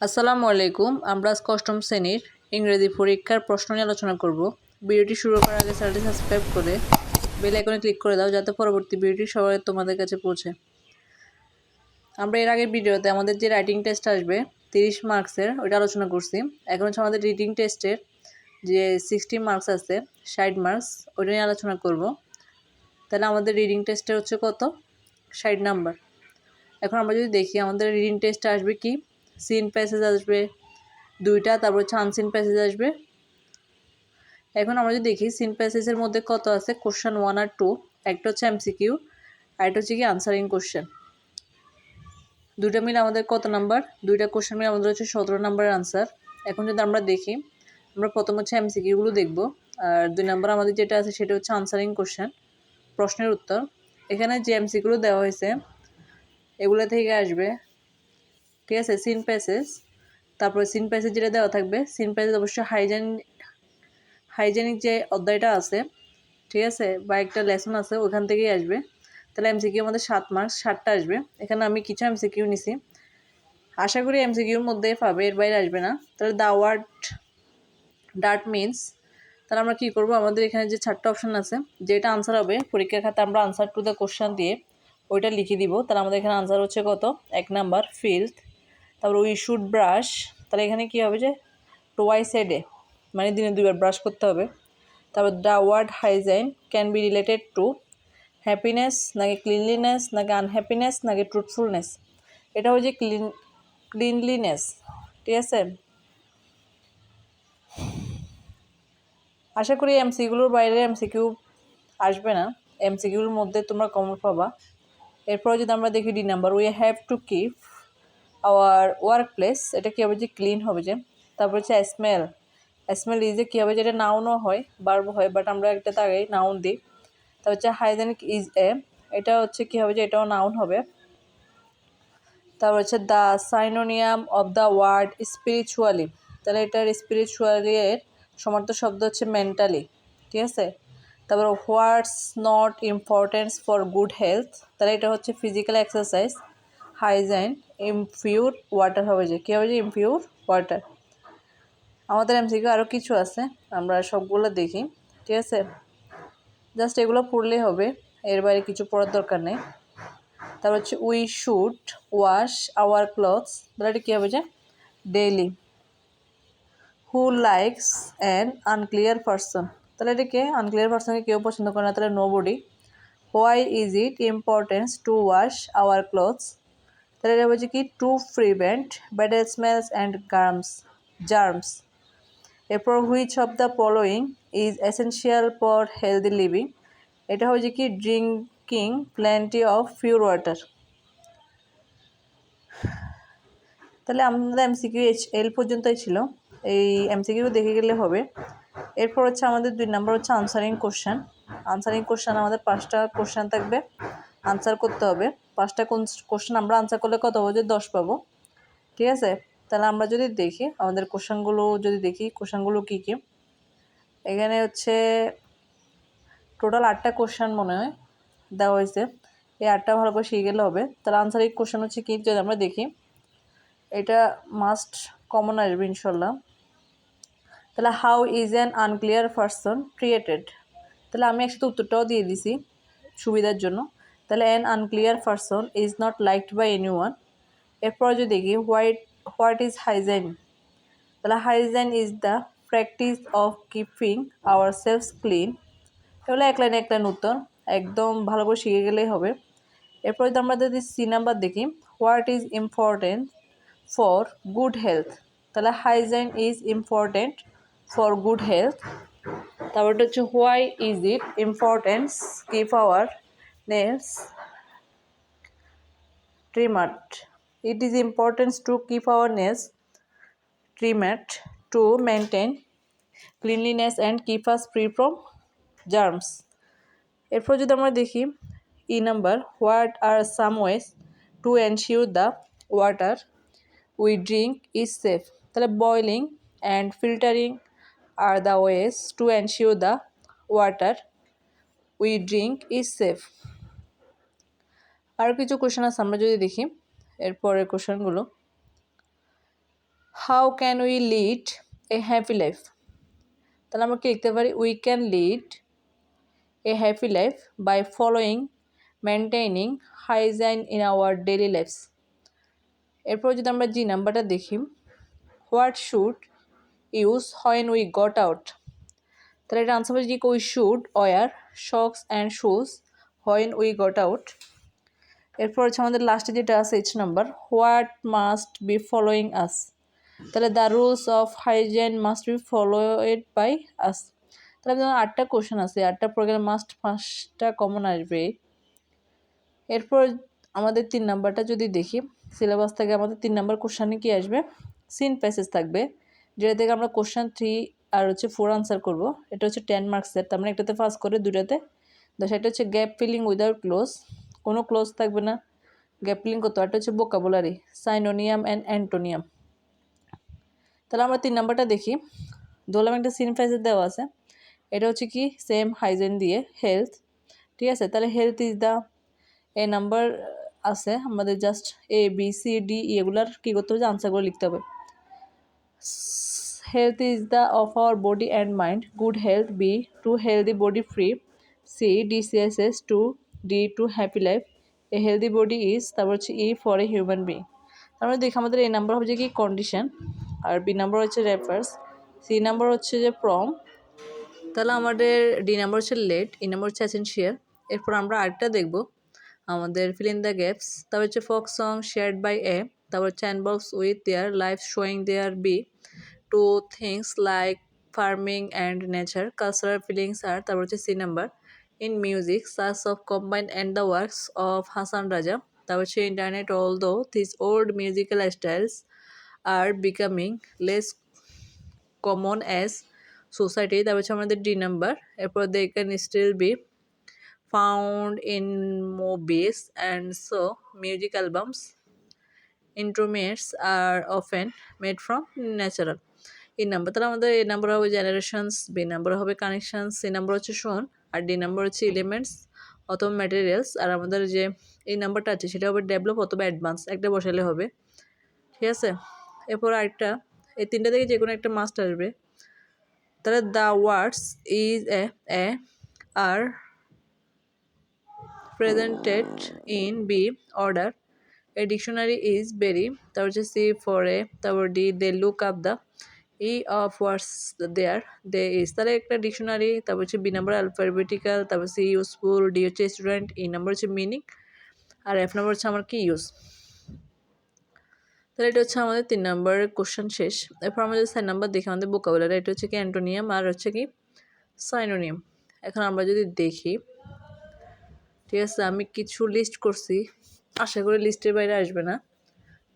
আসসালামু আলাইকুম, আমরা অষ্টম শ্রেণির ইংরেজি পরীক্ষার প্রশ্ন নিয়ে আলোচনা করব। ভিডিওটি শুরু করার আগে চ্যানেলটি সাবস্ক্রাইব করে বেল আইকনে ক্লিক করে দাও, যাতে পরবর্তী ভিডিওটি সবাই তোমাদের কাছে পৌঁছে। আমরা এর আগের ভিডিওতে আমাদের যে রাইটিং টেস্ট আসবে, তিরিশ মার্কসের, ওইটা আলোচনা করছি। এখন হচ্ছে আমাদের রিডিং টেস্টের যে সিক্সটি মার্কস আছে, ষাট মার্কস, ওইটা নিয়ে আলোচনা করব। তাহলে আমাদের রিডিং টেস্টের হচ্ছে কত? ষাট নাম্বার। এখন আমরা যদি দেখি, আমাদের রিডিং টেস্টে আসবে কি? সিন প্যাসেজ আসবে, দুইটা, তারপর হচ্ছে আনসিন প্যাসেজ আসবে। এখন আমরা যদি দেখি, সিন প্যাসেজের মধ্যে কত আছে? কোশ্চেন ওয়ান আর টু একটা হচ্ছে এমসিকিউ আর একটা হচ্ছে কি আনসারিং কোশ্চেন দুইটা মিলে আমাদের কত নাম্বার দুইটা কোশ্চেন মিলে আমাদের হচ্ছে সতেরো নাম্বারের আনসার এখন যদি আমরা দেখি, আমরা প্রথম হচ্ছে এমসিকিউগুলো দেখব, আর দুই নাম্বার আমাদের যেটা আছে সেটা হচ্ছে আনসারিং কোশ্চেন প্রশ্নের উত্তর। এখানে যে এমসিকিউগুলো দেওয়া হয়েছে, এগুলো থেকে আসবে ঠিক আছে? সিন প্যাসেজ তারপরে সিন প্যাসেজ যেটা দেওয়া থাকবে সিন প্যাসেজ অবশ্যই হাইজেন হাইজেনিক যে অধ্যায়টা আছে, ঠিক আছে? বা একটা লেসন আছে, ওখান থেকেই আসবে। তাহলে এমসিকিউ আমাদের সাত মার্কস সাতটা আসবে। এখানে আমি কিছু এমসিকিউ নিছি। আশা করি এমসিকিউর মধ্যে পাবে, এর বাইরে আসবে না। তাহলে দা ওয়ার্ড ডাট মিনস তাহলে আমরা কী করব? আমাদের এখানে যে চারটা অপশান আছে, যেটা আনসার হবে, পরীক্ষার খাতে আমরা আনসার টু দ্য কোশ্চেন দিয়ে, ওইটা লিখে দিব। তাহলে আমাদের এখানে আনসার হচ্ছে কত? এক নাম্বার ফিল্ড তারপর উই শুড ব্রাশ তাহলে এখানে কী হবে যে টোয়াইস এ মানে দিনে দুইবার ব্রাশ করতে হবে। তারপর the word hygiene can be related to happiness নাকি ক্লিনলিনেস নাকি আনহ্যাপিনেস নাকি ট্রুথফুলনেস এটা হচ্ছে ক্লিন ক্লিনলিনেস ঠিক আছে? আশা করি এমসিগুলোর বাইরে এমসিকিউ আসবে না। এমসিকিউর মধ্যে তোমরা কমন পাবা। এরপরে যদি আমরা দেখি D number we have to keep our work place এটা কী হবে যে ক্লিন হবে যে? তারপর হচ্ছে স্মেল স্মেল ইজে কী হবে যে এটা নাউনও হয় বারবো হয় বাট আমরা একটা তাকে নাউন দিই। তারপর হচ্ছে হাইজেনিক ইজ এ এটা হচ্ছে কী হবে যে এটাও নাউন হবে। তারপর হচ্ছে the synonym of the word spiritually তাহলে এটার স্পিরিচুয়ালি এর সমর্থ শব্দ হচ্ছে মেন্টালি ঠিক আছে? তারপর what's not importance for good health তাহলে এটা হচ্ছে physical exercise hygiene impure water হবে যে, কী হবে যে ইমপিউর ওয়াটার আমাদের এমসিকিউ আরও কিছু আছে, আমরা সবগুলো দেখি, ঠিক আছে? জাস্ট এগুলো পড়লেই হবে, এর বাইরে কিছু পড়ার দরকার নেই। তারপর হচ্ছে we should wash our clothes তাহলে এটা কী হবে যে daily who likes an unclear person তাহলে এটাকে আনক্লিয়ার পারসনকে কেউ পছন্দ করে না, তাহলে nobody why is it importance to wash our clothes তাহলে এটা হচ্ছে কি to prevent bad smells and germs germs এরপর which of the following is essential for healthy living এটা হচ্ছে কি drinking plenty of pure water তাহলে আমাদের এমসিকিউ এইচ এল পর্যন্তই ছিল। এই এমসিকিউ দেখে গেলে হবে। এরপর হচ্ছে আমাদের দুই নাম্বার হচ্ছে আনসারিং কোশ্চেন আনসারিং কোশ্চেন আমাদের পাঁচটা কোশ্চেন থাকবে। আনসার করতে হবে। পাঁচটা কোশ্চেন আমরা আনসার করলে কত হবে যে দশ পাবো। ঠিক আছে? তাহলে আমরা যদি দেখি, আমাদের কোশ্চেনগুলো যদি দেখি কোশ্চেনগুলো কী কী? এখানে হচ্ছে টোটাল আটটা কোশ্চেন মনে হয় দেওয়া হয়েছে। এই আটটা ভালো করে শিখে গেলে হবে। তাহলে আনসারিং কোশ্চেন হচ্ছে কী? যদি আমরা দেখি, এটা মাস্ট কমন আসবে ইনশাল্লাহ তাহলে how is an unclear person created তাহলে আমি একসাথে উত্তরটাও দিয়ে দিছি সুবিধার জন্য। তাহলে an unclear person is not liked by anyone এরপর যদি দেখি হোয়াইট হোয়াট ইজ হাইজেন তাহলে hygiene is the practice of keeping our selves clean এগুলো এক লাইন এক লাইন উত্তর, একদম ভালো করে শিখে গেলেই হবে। এরপর যদি আমরা যদি সি নাম্বার দেখি what is important for good health তাহলে hygiene is important for good health তারপরটা হচ্ছে why is it importance keep our nails trimmed it is importance to keep our nails trimmed to maintain cleanliness and keep us free from germs এরপর যদি আমরা দেখি E number what are some ways to ensure the water we drink is safe তাহলে boiling and filtering are the ways to ensure the water we drink is safe আরও কিছু question আছে, আমরা যদি দেখি এরপরের কোশ্চেনগুলো how can we lead a happy life তাহলে আমরা কি লিখতে পারি? We can lead a happy life by following maintaining hygiene in our daily lives এরপর যদি আমরা জি নাম্বারটা দেখি what should use when we got out তাহলে এটা আনসার হচ্ছে we should wear socks and shoes when we got out এরপর হচ্ছে আমাদের লাস্টে যেটা আছে H number what must be following us তাহলে the rules of hygiene must be followed by us তাহলে যেমন আটটা কোশ্চেন আছে, আটটা প্রোগ্রাম মাস্ট পাঁচটা কমন আসবে। এরপর আমাদের তিন নাম্বারটা যদি দেখি সিলেবাস থেকে আমাদের তিন নাম্বার কোশ্চানে কি আসবে? সিন প্যাসেজ থাকবে, যেটা থেকে আমরা কোশ্চান থ্রি আর হচ্ছে ফোর আনসার করব। এটা হচ্ছে টেন মার্কসের তার মানে একটাতে পাস করে দুটাতে দশ একটা হচ্ছে গ্যাপ ফিলিং উইদাউট ক্লোজ কোনো ক্লোজ থাকবে না। গ্যাপ ফিলিং করতে একটা হচ্ছে বোকাবুলারি সাইনোনিয়াম অ্যান্ড অ্যান্টোনিয়াম তাহলে আমরা তিন নাম্বারটা দেখি। ধরলাম একটা সিন প্যাসেজ দেওয়া আছে। এটা হচ্ছে কি? সেম হাইজেন দিয়ে হেলথ ঠিক আছে? তাহলে health is the A number আছে। আমাদের just A B C D এগুলার কী করতে হবে? আনসারগুলো লিখতে হবে। Health is the of our body and mind good health b to healthy body free c dcss to d to happy life a healthy body is তারপর হচ্ছে e for a human being. আমরা দেখি, আমাদের এই number হচ্ছে কি? Condition আর B number হচ্ছে রেফার্স সি নাম্বার হচ্ছে যে প্রম তাহলে আমাদের ডি নাম্বার হচ্ছে লেট ই নাম্বার হচ্ছে অ্যাসেন্সিয়াল এরপর আমরা আরেকটা দেখব, আমাদের ফিল ইন দ্য গ্যাপস তারপর হচ্ছে folk song shared by a তারপর হচ্ছে unbox with their life showing there be two things like farming and nature cultural feelings আর তারপর হচ্ছে C number source of combine and the works of Hasan Raja তারপর হচ্ছে internet although this old musical styles are becoming less common as society তারপর হচ্ছে আমাদের D number এরপর they can still be found in movies, and so music albums, instruments are often made from natural. এই number তাহলে আমাদের A number হবে generations B number হবে connections C number হচ্ছে শোন। আর ডি নাম্বার হচ্ছে এলিমেন্টস অথবা ম্যাটেরিয়ালস আর আমাদের যে এই নাম্বারটা আছে সেটা হবে ডেভেলপ অথবা অ্যাডভান্স একটা বসালে হবে। ঠিক আছে? এরপর আরেকটা, এই তিনটা থেকে যে কোনো একটা মাস্ট আসবে। তাহলে the words is a a are presented in B order a dictionary is very তারপর হচ্ছে সি ফর এ তারপর D they look up the E of words there they is তাহলে একটা ডিকশনারি তারপর হচ্ছে বি নাম্বার অ্যালফাবেটিক্যাল তারপর C useful D হচ্ছে student E number হচ্ছে মিনিং আর এফ নাম্বার হচ্ছে আমার কি ইউজ তাহলে এটা হচ্ছে আমাদের তিন নম্বরের কোশ্চেন শেষ। এরপর আমাদের সাইন নাম্বার দেখি আমাদের বোকাবুলারি এটা হচ্ছে কি অ্যান্টোনিয়াম আর হচ্ছে কি সাইনোনিয়াম এখন আমরা যদি দেখি, ঠিক আছে, আমি কিছু লিস্ট করছি, আশা করি লিস্টের বাইরে আসবে না।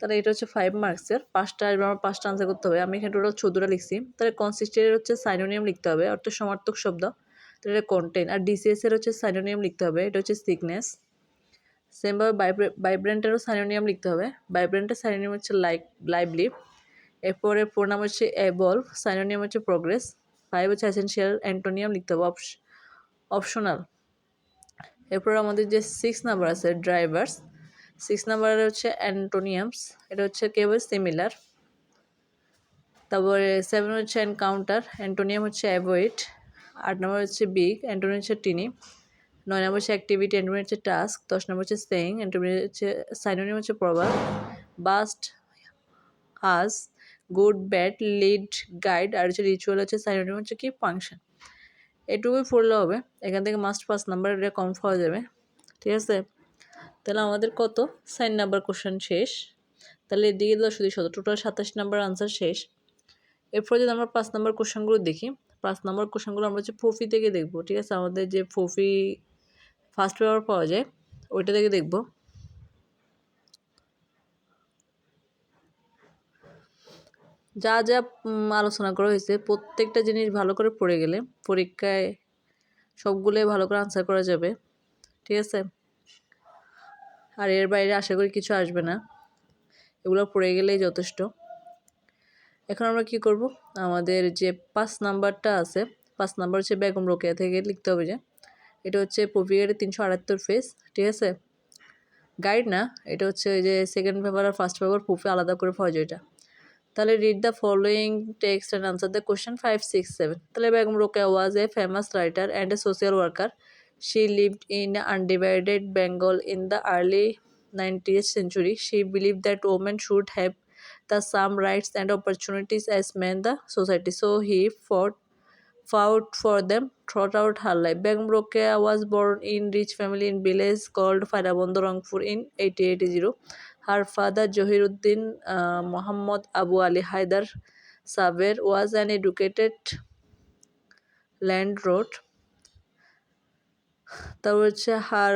তাহলে এটা হচ্ছে ফাইভ মার্কসের পাঁচটা আসবে আমার পাঁচটা আনসার করতে হবে। আমি এখানে টোটাল চোদ্দোটা লিখছি। তাহলে কনসিস্টেন্টের হচ্ছে সাইনোনিয়াম লিখতে হবে, অর্থাৎ সমার্থক শব্দ। তাহলে এটা কন্টেন আর ডিসিএস এর হচ্ছে সাইনোনিয়াম লিখতে হবে। এটা হচ্ছে সিকনেস সেমভাবে ভাইব্রেন্টেরও সাইনোনিয়াম লিখতে হবে। ভাইব্রেন্টের সাইনোনিয়াম হচ্ছে লাইক লাইভলি এরপরে ফোর নাম হচ্ছে এভলভ সাইনোনিয়াম হচ্ছে প্রোগ্রেস ফাইভ হচ্ছে অ্যাসেন্সিয়াল অ্যান্টোনিয়াম লিখতে হবে। অপশনাল এরপর আমাদের যে সিক্স নাম্বার আছে ড্রাইভার্স সিক্স নাম্বার হচ্ছে অ্যান্টোনিয়ামস, এটা হচ্ছে কেবল সিমিলার তারপরে সেভেন হচ্ছে এনকাউন্টার অ্যান্টোনিয়াম হচ্ছে অ্যাভয়েড আট নম্বর হচ্ছে বিগ অ্যান্টোনিয়াম হচ্ছে টিনি নয় নম্বর হচ্ছে অ্যাক্টিভিটি অ্যান্টোনিয়াম হচ্ছে টাস্ক দশ নম্বর হচ্ছে সেইং অ্যান্টোনিয়াম হচ্ছে সাইনোনিয়াম হচ্ছে প্রভাব বাস্ট হাস গুড ব্যাড লিড গাইড আর হচ্ছে রিচুয়াল হচ্ছে সাইনোনিয়াম হচ্ছে কি? ফাংশন এটুকুই পড়লে হবে, এখান থেকে মাস্ট পাস নাম্বার এটা কম পাওয়া যাবে, ঠিক আছে? তাহলে আমাদের কত? সাইন নাম্বার কোশ্চেন শেষ। তাহলে এদিকে দশ দুই শত টোটাল সাতাশ নাম্বার আনসার শেষ। এরপর যদি আমরা পাঁচ নাম্বার কোশ্চেনগুলো দেখি, পাঁচ নাম্বার কোশ্চেনগুলো আমরা হচ্ছে ফফি থেকে দেখব, ঠিক আছে? আমাদের যে ফফি ফার্স্ট পেপার পাওয়া যায়, ওইটা থেকে দেখব। যা যা আলোচনা করা হয়েছে, প্রত্যেকটা জিনিস ভালো করে পড়ে গেলে পরীক্ষায় সবগুলোই ভালো করে আনসার করা যাবে, ঠিক আছে? আর এর বাইরে আশা করি কিছু আসবে না। এগুলো পড়ে গেলেই যথেষ্ট। এখন আমরা কি করব? আমাদের যে পাঁচ নাম্বারটা আছে, পাঁচ নাম্বার হচ্ছে বেগম রোকেয়া থেকে লিখতে হবে যে, এটা হচ্ছে প্রভিগারের তিনশো আটাত্তর ফেস ঠিক আছে? গাইড না, এটা হচ্ছে ওই যে সেকেন্ড পেপার আর ফার্স্ট পেপার প্রুফে আলাদা করে পাওয়া যায় এটা। তাহলে read the following text and answer the question five six seven তাহলে Begum Rokeya was a famous writer and a social worker she lived in undivided Bengal in the early 19th century she believed that women should have the same rights and opportunities as men the society so he fought fought for them throughout her life begum was born in rich family in village called Farabondo Rangpur in 1880 her father Johiruddin uh, Muhammad Abu Ali Haidar Saber was an educated landlord তারপর হচ্ছে her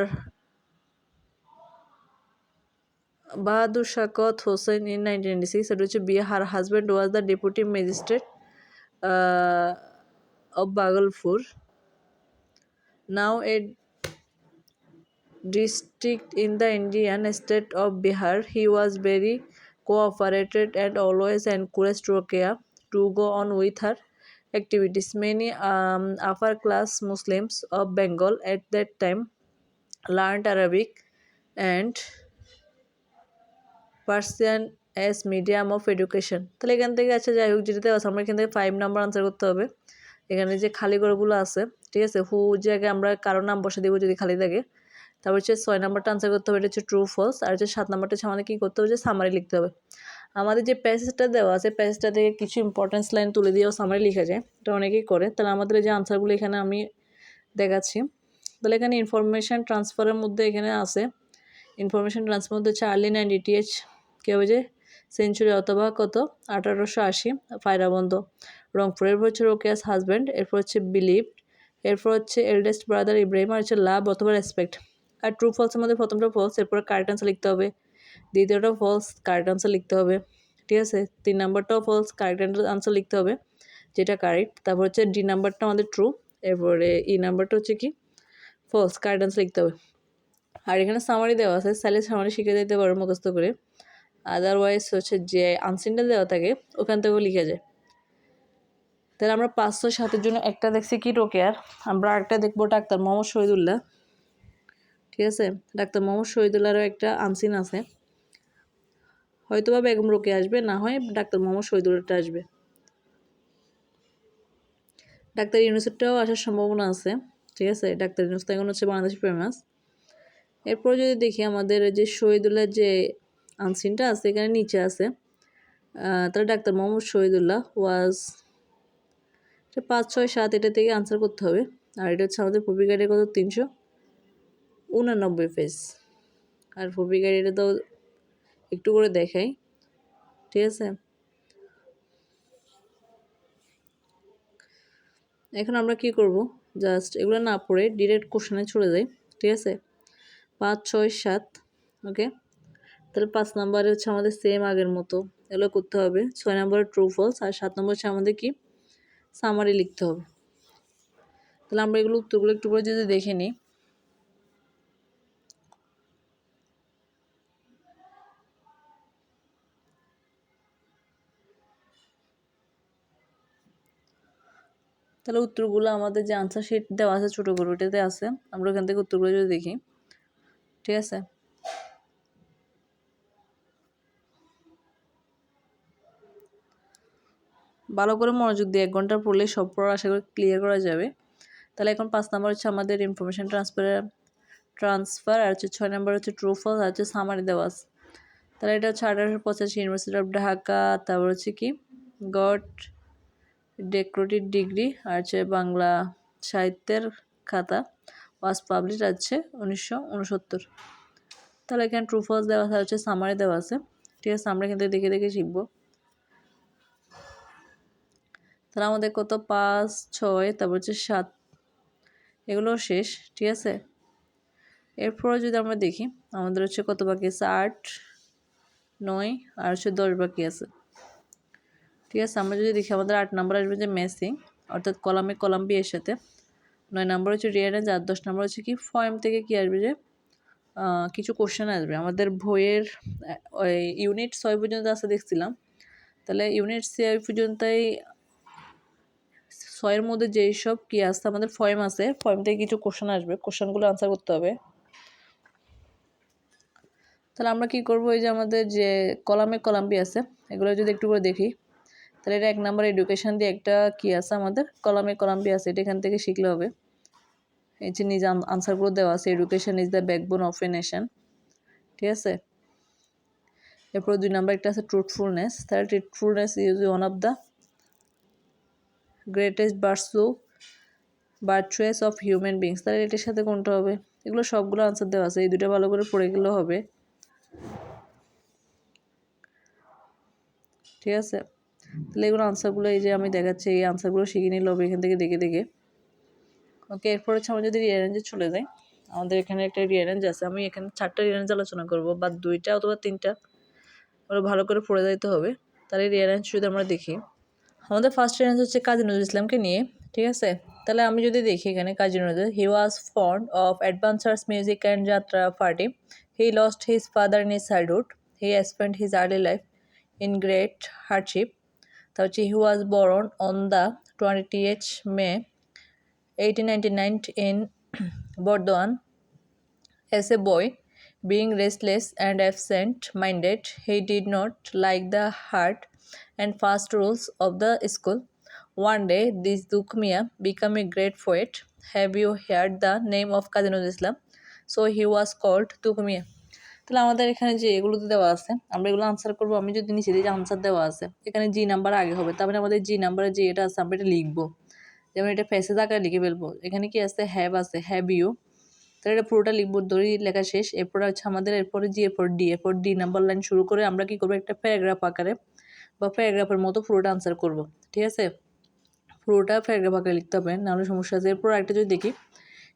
Bahadur Shakot Hossain in 1996. It was be her husband was the deputy magistrate uh, of Bhagalpur. Now a district in the Indian state of Bihar. He was very cooperated and always encouraged Rokeya to go on with her activities. Many um, upper class Muslims of Bengal at that time learned Arabic and Persian as medium of education তাহলে এখান থেকে আচ্ছা যাই হোক যেটাতে আছে আমরা এখান থেকে ফাইভ নাম্বার আনসার করতে হবে। এখানে যে খালি ঘরগুলো আছে ঠিক আছে? হু জায়গায় আমরা কারও নাম বসে দেবো যদি খালি থাকে তারপর হচ্ছে ছয় নাম্বারটা আনসার করতে হবে এটা হচ্ছে ট্রু ফলস আর হচ্ছে সাত নাম্বারটা হচ্ছে আমাদের কী করতে হবে? যে সামারি লিখতে হবে। আমাদের যে প্যাসেজটা দেওয়া আছে প্যাসেজটা থেকে কিছু ইম্পর্টেন্স লাইন তুলে দিয়েও সামারি লিখা যায়। এটা অনেকেই করে। তাহলে আমাদের যে আনসারগুলো এখানে আমি দেখাচ্ছি। তাহলে এখানে ইনফরমেশান ট্রান্সফারের মধ্যে এখানে আছে। ইনফরমেশান ট্রান্সফার মধ্যে হচ্ছে আর্লি নাইন ডিটিএইচ কী হবে যে? সেঞ্চুরি অথবা কত? আঠারোশো আশি ফায়রাবন্ধ রংপুর এরপর হচ্ছে রোকেয়াস হাজব্যান্ড এরপর হচ্ছে বিলিভ এরপর হচ্ছে এল্ডেস্ট ব্রাদার ইব্রাহিম, আর হচ্ছে লাভ অথবা রেসপেক্ট আর ট্রু ফলসের মধ্যে প্রথমটা ফলস এরপর কারেক্ট আনসার লিখতে হবে। দ্বিতীয়টা ফলস কারেক্ট আনসার লিখতে হবে, ঠিক আছে? তিন নাম্বারটাও ফলস কারেক্ট আনসার লিখতে হবে, যেটা কারেক্ট তারপর হচ্ছে ডি নাম্বারটা আমাদের ট্রু এরপরে ই নাম্বারটা হচ্ছে কি? ফলস কারেক্ট আনসার লিখতে হবে। আর এখানে সামারি দেওয়া আছে সাইলে সামারি শিখে দিতে পারো মুখস্থ করে। আদারওয়াইজ হচ্ছে যে আনসিনটা দেওয়া থাকে, ওখান থেকেও লিখে যায়। তাহলে আমরা পাঁচশো সাতের জন্য একটা দেখছি কি রোকেয়ার আমরা আরেকটা দেখব ডাক্তার মোহাম্মদ শহীদুল্লাহ, ঠিক আছে? ডাক্তার মোহাম্মদ শহীদুল্লাহরও একটা আনসিন আছে। হয়তো বা বেগম রোকে আসবে, না হয় ডাক্তার মোহাম্মদ শহীদুল্লাহটা আসবে। ডাক্তার ইউনিভার্সিটিটাও আসার সম্ভাবনা আছে, ঠিক আছে? ডাক্তার ইউনিভার্সিটি এখন হচ্ছে বাংলাদেশ ফেমাস এরপর যদি দেখি আমাদের যে শহীদুল্লাহ যে আনসিনটা আছে, এখানে নিচে আছে তাহলে ডাক্তার মোহাম্মদ শহীদুল্লাহ ওয়াজ পাঁচ, ছয়, সাত, এটা থেকে আনসার করতে হবে। আর এটা হচ্ছে আমাদের পপি গাড়ির কত তিনশো উনানব্বই পেজ আর পপি গাড়িটা তো একটু করে দেখাই, ঠিক আছে? এখন আমরা কি করব? জাস্ট এগুলো না পড়ে ডিরেক্ট কোশ্চেনে চলে যাই, ঠিক আছে? পাঁচ, ছয়, সাত, ওকে? তাহলে পাঁচ নাম্বারে হচ্ছে আমাদের সেম আগের মতো, এগুলো করতে হবে। ছয় নম্বরে ট্রু ফলস আর সাত নম্বর হচ্ছে আমাদের কি? সামারি লিখতে হবে। তাহলে আমরা এগুলো উত্তরগুলো একটু করে যদি দেখে নিই। তাহলে উত্তরগুলো আমাদের যে আনসার শিট দেওয়া আছে ছোটো করে ওটাতে আছে, আমরা ওখান থেকে উত্তরগুলো যদি দেখি, ঠিক আছে? ভালো করে মনোযোগ দিয়ে এক ঘণ্টা পড়লে সব পড়া আশা করি ক্লিয়ার করা যাবে। তাহলে এখন পাঁচ নাম্বার হচ্ছে আমাদের ইনফরমেশান ট্রান্সফার ট্রান্সফার আর হচ্ছে ছয় নাম্বার হচ্ছে ট্রুফলস আর হচ্ছে সামারি দেওয়াস তাহলে এটা হচ্ছে আঠারোশো পঁচাশি ইউনিভার্সিটি অফ ঢাকা তারপর হচ্ছে কি? গড ডেকোরেটিভ ডিগ্রি আর হচ্ছে বাংলা সাহিত্যের খাতা ওয়াজ পাবলিশ আছে উনিশশো উনসত্তর। তাহলে এখানে ট্রু ফলস দেওয়া আছে হচ্ছে সামারি দেওয়া আছে। ঠিক আছে, আমরা কিন্তু দেখে দেখে শিখব। তাহলে আমাদের কত? পাঁচ, ছয়, তারপর হচ্ছে সাত। এগুলো শেষ, ঠিক আছে? এরপরে যদি আমরা দেখি, আমাদের হচ্ছে কত বাকি আছে? আট, নয়, আর হচ্ছে দশ বাকি আছে। ঠিক আছে, আমরা যদি দেখি আমাদের আট নম্বর আসবে যে মেসিং, অর্থাৎ কলামে কলাম বি এর সাথে। নয় নাম্বার হচ্ছে রিয়ারেঞ্জ আর দশ নাম্বার হচ্ছে কি ফয়েম থেকে কি আসবে যে কিছু কোশ্চেন আসবে। আমাদের বইয়ের ওই ইউনিট ছয় পর্যন্ত আসতে দেখছিলাম। তাহলে ইউনিট ছয় পর্যন্তই, ছয়ের মধ্যে যেই সব কী আসছে আমাদের ফয়েম আছে, ফয়েম থেকে কিছু কোশ্চেন আসবে। কোশ্চেনগুলো আনসার করতে হবে। তাহলে আমরা কি করব, এই যে আমাদের যে কলামে কলামটি আছে, এগুলো যদি একটু করে দেখি। তাহলে এটা এক নম্বর এডুকেশান দিয়ে একটা কি আছে আমাদের? কলামে কলামটি আছে, এটা এখান থেকে শিখলে হবে। এই যে নিজে আনসারগুলো দেওয়া আছে education is the backbone of a nation ঠিক আছে? এরপর দুই নাম্বার একটা আছে ট্রুথফুলনেস তাহলে truthfulness is one of the greatest বার্সু বার্চুয়েস অফ হিউম্যান বিংস তাহলে এটার সাথে কোনটা হবে? এগুলো সবগুলো আনসার দেওয়া আছে, এই দুটো ভালো করে পড়ে গেলেও হবে। ঠিক আছে? তাহলে এগুলো আনসারগুলো এই যে আমি দেখাচ্ছি, এই আনসারগুলো শিখে নিলে হবে এখান থেকে দেখে দেখে। ওকে এরপর হচ্ছে আমরা যদি রিয়ারেঞ্জে চলে যাই, আমাদের এখানে একটা রিয়ারেঞ্জ আছে, আমি এখানে চারটা রিয়ারেঞ্জ আলোচনা করব, বা দুইটা অথবা তিনটা, ওরা ভালো করে পড়ে যাইতে হবে। তাহলে রিয়ারেঞ্জ যদি আমরা দেখি, আমাদের ফার্স্ট রিয়ারেঞ্জ হচ্ছে কাজী নজরুল ইসলামকে নিয়ে, ঠিক আছে? তাহলে আমি যদি দেখি এখানে Kazi Nazrul he was fond of adventures music and jatra party he lost his father in his childhood he spend his early life in great hardship Tauchi, who was born on the 28th May 1899 in Bordwan. As a boy, being restless and absent minded, he did not like the hard and fast rules of the school. One day, this Dukmia became a great poet. Have you heard the name of Kazinul Islam? So he was called Dukmia. তাহলে আমাদের এখানে যে এগুলোতে দেওয়া আছে, আমরা এগুলো answer করব, আমি যদি নিচে দিই যে আনসার দেওয়া আছে, এখানে জি নাম্বার আগে হবে তারপরে আমাদের জি নাম্বারে যে এটা আছে, আমরা এটা লিখব। যেমন এটা ফেসেজ আকারে লিখে ফেলব, এখানে কি আছে? হ্যাভ আছে হ্যাভ ইউ তাহলে এটা পুরোটা লিখব ধরেই লেখা শেষ, এরপরে হচ্ছে আমাদের, এরপরে জি এরপর ডি এরপর ডি নাম্বার লাইন শুরু করে আমরা কি করব? একটা প্যারাগ্রাফ আকারে বা প্যারাগ্রাফের মতো পুরোটা আনসার করব, ঠিক আছে? পুরোটা প্যারাগ্রাফ আকারে লিখতে হবে, নাহলে সমস্যা আছে। এরপর একটা যদি দেখি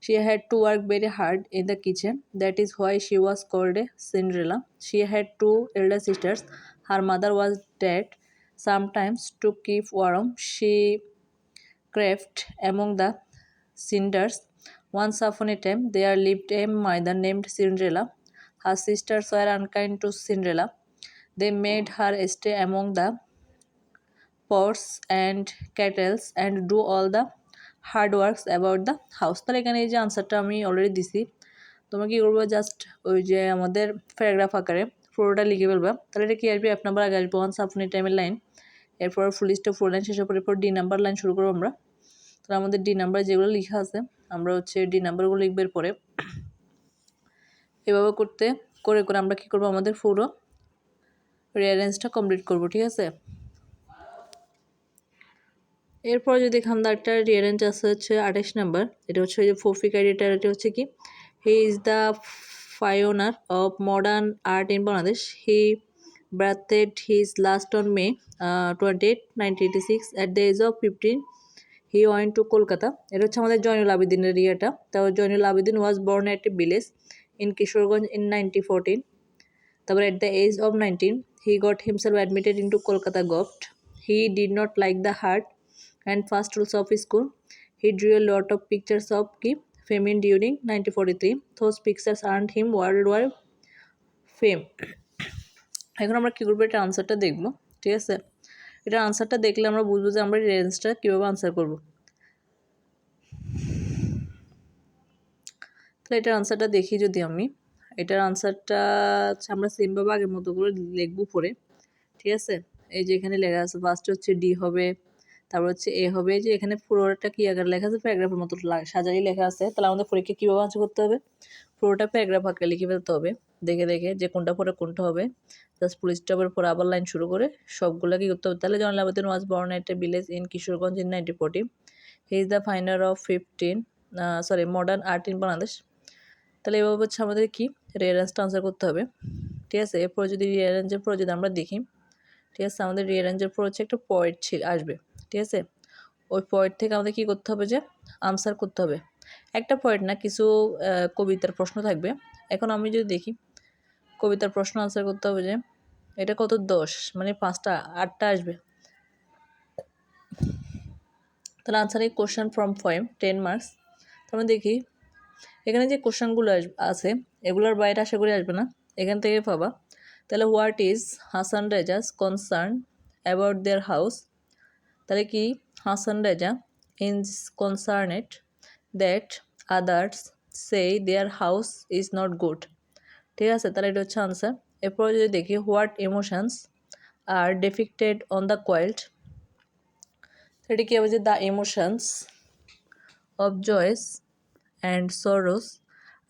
she had to work very hard in the kitchen. That is why she was called a Cinderella She had two elder sisters Her mother was dead Sometimes to keep warm, she crept among the cinders Once upon a time, there lived a mother named Cinderella. Her sisters were unkind to Cinderella. They made her stay among the pots and kettles and do all the hard works about the house তাহলে এখানে এই যে আনসারটা আমি already দিছি। তোমরা কী করব? Just ওই যে আমাদের প্যারাগ্রাফ আকারে পুরোটা লিখে ফেলবা। তাহলে এটা কী আসবে? এক নাম্বার আগে আসবে। ওয়ান সাফনি টাইমের লাইন এরপর ফুল স্টপ ফোর লাইন শেষের পর এরপর ডি নাম্বার লাইন শুরু করব আমরা। তাহলে আমাদের ডি নাম্বার যেগুলো লেখা আছে, আমরা হচ্ছে ডি নাম্বারগুলো লিখবার পরে এভাবে করতে, করে করে আমরা কি করব? আমাদের পুরো রিয়ারেঞ্জটা কমপ্লিট করব, ঠিক আছে? এরপর যদি এখানে একটা রিয়ারেঞ্জ আছে হচ্ছে আঠাশ নাম্বার এটা হচ্ছে যে ফোফিক এডিটার এটা হচ্ছে কি? He is the pioneer of modern art in Bangladesh he birthed his last on May uh, 28, 1986 at the age of 15 he went to Kolkata এটা হচ্ছে আমাদের জয়নুল আবেদিনের ইয়েটা। তাও Zainul Abedin was born at a village in Kishoreganj in ninety fourteen তারপর at the age of nineteen he got himself admitted into Kolkata government he did not like the art school he drew a lot of pictures of কি famine during nineteen forty three those pictures earn him world war fame এখন আমরা কী করব? এটা আনসারটা দেখব, ঠিক আছে? এটা আনসারটা দেখলে আমরা বুঝব যে আমরা রেঞ্জটা কীভাবে আনসার করব। তাহলে এটার আনসারটা দেখি যদি আমি। এটার আনসারটা আমরা সেমভাবে আগের মতো করে লিখব পরে ঠিক আছে? এই যে এখানে লেখা আছে ফার্স্ট হচ্ছে ডি হবে। তারপর হচ্ছে এ হবে যে এখানে পুরোটা কি আকার লেখা আছে? প্যারাগ্রাফের মতো সাজাই লেখা আছে। তাহলে আমাদের পরীক্ষা কীভাবে আনসার করতে হবে? পুরোটা প্যারাগ্রাফ আকারে লিখে ফেলতে হবে। দেখে দেখে যে কোনটা পরে কোনটা হবে। জাস্ট পুলিশ স্টপের পর আবার লাইন শুরু করে সবগুলো কি করতে হবে? তাহলে জন Abedin was born at village in Kishoreganj in ninety forty he is the pioneer of fifteen sorry modern art in Bangladesh তাহলে এভাবে হচ্ছে আমাদের কি? রিয়ারেঞ্জটা আনসার করতে হবে। ঠিক আছে? এরপর যদি রিয়ারেঞ্জের পর যদি আমরা দেখি, ঠিক আছে? আমাদের রিয়ারেঞ্জের পর হচ্ছে একটা পয়েন্ট ছিল আসবে। ঠিক আছে? ওই পয়েন্ট থেকে আমাদের কি করতে হবে যে আনসার করতে হবে। একটা পয়েন্ট না, কিছু কবিতার প্রশ্ন থাকবে। এখন আমি যদি দেখি, কবিতার প্রশ্ন আনসার করতে হবে যে, এটা কত দশ? মানে পাঁচটা, আটটা আসবে। তাহলে আনসার এই question from poem ten marks তাহলে দেখি, এখানে যে কোশ্চেনগুলো আছে, এগুলোর বাইরে আশা করি আসবে না। এখান থেকে পাবা। তাহলে what is Hasan Reza's concern about their house তাহলে কি? Hasan Reza is concerned that others say their house is not good ঠিক আছে, তাহলে এটা হচ্ছে আনসার এরপরে যদি দেখি what emotions are depicted on the quilt সেটি কী হবে? যে the emotions of joys and sorrows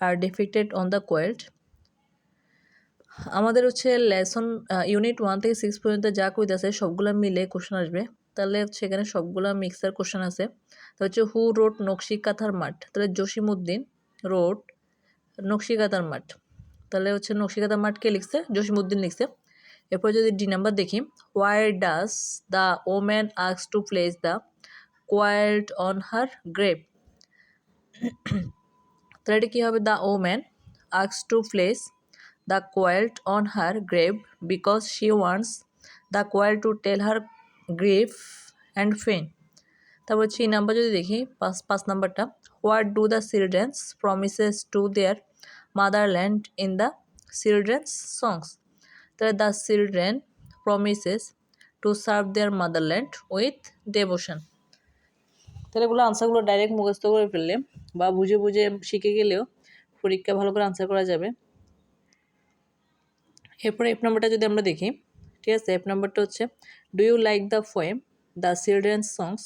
are depicted on the quilt আমাদের হচ্ছে লেসন ইউনিট ওয়ান থেকে সিক্স পর্যন্ত যা কবিতা আছে সবগুলো মিলে কোশ্চেন আসবে। তাহলে এখানে সবগুলো মিক্সার কোশ্চেন আছে। তো হচ্ছে হু রোড নকশি কাঁথার মাঠ? তাহলে জসিমুদ্দিন রোড নকশি কাঁথার মাঠ। তাহলে হচ্ছে নকশি কাঁথার মাঠ কে লিখছে? জসিমুদ্দিন লিখছে। এরপর যদি ডি নাম্বার দেখি why does the woman আক্স to place the quilt on her grave তাহলে এটা কী হবে? The woman asks to place the quilt on her grave because she wants the quilt to tell her grave and ফেন। তারপর হচ্ছে এই number যদি দেখি, পাঁচ পাঁচ নাম্বারটা। What do the children's promises to their motherland in the children's songs? তাহলে the children promises to serve their motherland with devotion. তাহলে এগুলো আনসারগুলো ডাইরেক্ট মুখস্থ করে ফেললে বা বুঝে বুঝে শিখে গেলেও পরীক্ষা ভালো করে আনসার করা যাবে। এরপরে এফ নাম্বারটা যদি আমরা দেখি ঠিক আছে এফ নাম্বারটা হচ্ছে do you like the poem the children's songs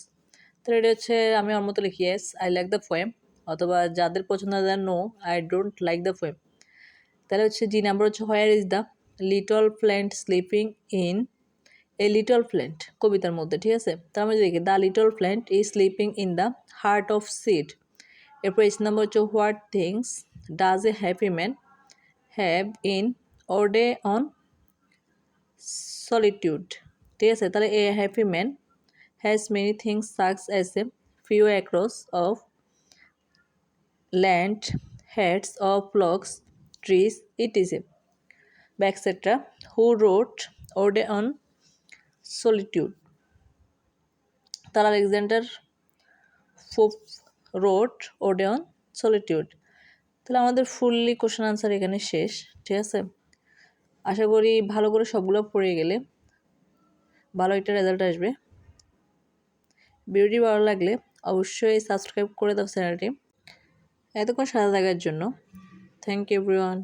তাহলে এটা হচ্ছে, আমি ওর মতো লিখি yes I like the poem অথবা যাদের পছন্দ তাদের no I don't like the poem তাহলে হচ্ছে জি নাম্বার হচ্ছে where is the little plant sleeping in a little plant কবিতার মধ্যে, ঠিক আছে? তার মধ্যে দেখি the little plant is sleeping in the heart of seed এরপর এস নাম্বার হচ্ছে what things does a happy man have in or day on solitude. ঠিক আছে? তাহলে a happy man has many things sucks as a few acres of land herds of blocks trees it is a ব্যাকসেট্রা who wrote or on solitude তারা Alexander ফুফ wrote ode on solitude তাহলে আমাদের fully question answer এখানে শেষ, ঠিক আছে? আশা করি ভালো করে সবগুলো পড়ে গেলে ভালো একটা রেজাল্ট আসবে। ভিডিওটি ভালো লাগলে অবশ্যই সাবস্ক্রাইব করে দাও চ্যানেলটি এতক্ষণ সাথে থাকার জন্য থ্যাংক ইউ এভরিওয়ান